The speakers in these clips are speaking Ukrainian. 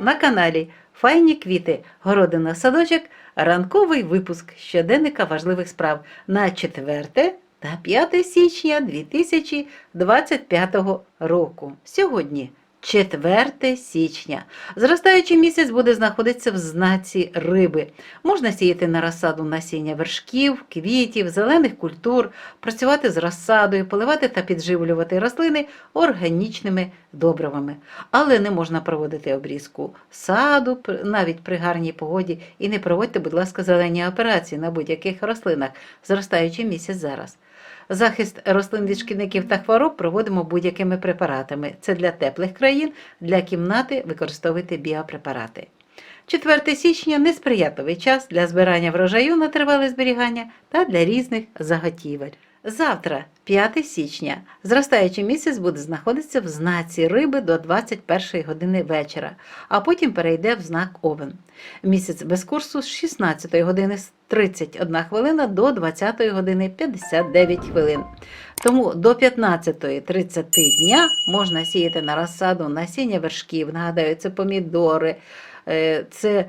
на каналі Файні квіти, городина садочок, ранковий випуск щоденника важливих справ на 4 та 5 січня 2025 року. Сьогодні 4 січня. Зростаючий місяць буде знаходитися в знаці риби. Можна сіяти на розсаду насіння вершків, квітів, зелених культур, працювати з розсадою, поливати та підживлювати рослини органічними добривами. Але не можна проводити обрізку саду навіть при гарній погоді. І не проводьте, будь ласка, зелені операції на будь-яких рослинах, зростаючий місяць зараз. Захист рослин від шкідників та хвороб проводимо будь-якими препаратами. Це для теплих країн, для кімнати використовуйте біопрепарати. 4 січня несприятливий час для збирання врожаю на тривале зберігання та для різних заготівель. Завтра, 5 січня, зростаючий місяць буде знаходитися в знаці риби до 21 години вечора, а потім перейде в знак Овен. Місяць без курсу з 16 години 31 хвилина до 20 години 59 хвилин. Тому до 15.30 дня можна сіяти на розсаду насіння вершків, нагадаю, це помідори, е, це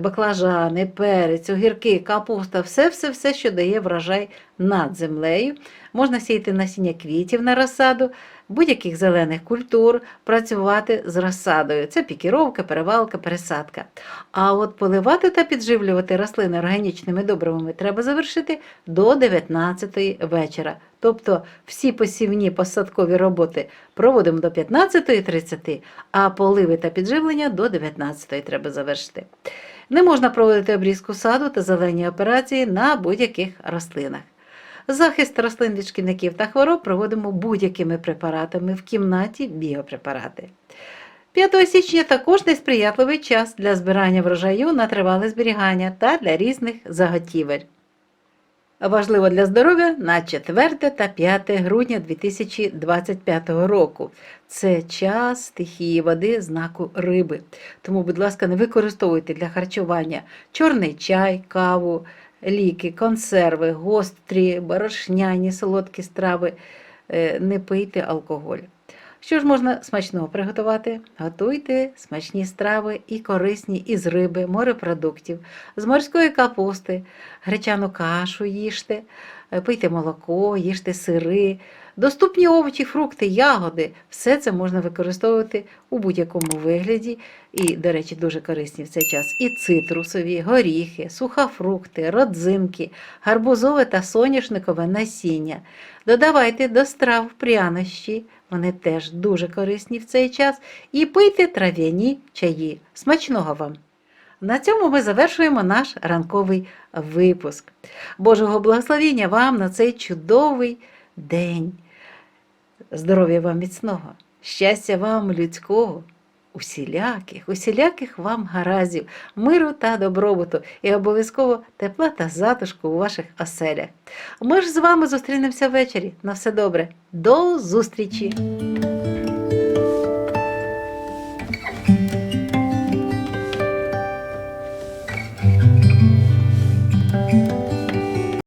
баклажани, перець, огірки, капуста, все-все-все, що дає врожай над землею. Можна сіяти насіння квітів на розсаду, будь-яких зелених культур, працювати з розсадою. Це пікіровка, перевалка, пересадка. А от поливати та підживлювати рослини органічними добривами треба завершити до 19 вечора. Тобто всі посівні посадкові роботи проводимо до 15.30, а поливи та підживлення до 19 треба завершити. Не можна проводити обрізку саду та зелені операції на будь-яких рослинах. Захист рослин від шкідників та хвороб проводимо будь-якими препаратами в кімнаті біопрепарати. 5 січня також несприятливий час для збирання врожаю на тривале зберігання та для різних заготівель. Важливо для здоров'я на 4 та 5 грудня 2025 року. Це час стихії води знаку риби. Тому, будь ласка, не використовуйте для харчування чорний чай, каву, ліки, консерви, гострі, борошняні, солодкі страви. Е, Не пийте алкоголь. Що ж можна смачного приготувати? Готуйте смачні страви і корисні із риби, морепродуктів, з морської капусти, гречану кашу їжте, пийте молоко, їжте сири, доступні овочі, фрукти, ягоди. Все це можна використовувати у будь-якому вигляді. І, до речі, дуже корисні в цей час і цитрусові, горіхи, сухофрукти, родзинки, гарбузове та соняшникове насіння. Додавайте до страв прянощі, вони теж дуже корисні в цей час. І пийте трав'яні чаї. Смачного вам! На цьому ми завершуємо наш ранковий випуск. Божого благословіння вам на цей чудовий день. Здоров'я вам міцного, щастя вам людського, усіляких, усіляких вам гаразів, миру та добробуту і обов'язково тепла та затишку у ваших оселях. Ми ж з вами зустрінемося ввечері. На все добре. До зустрічі!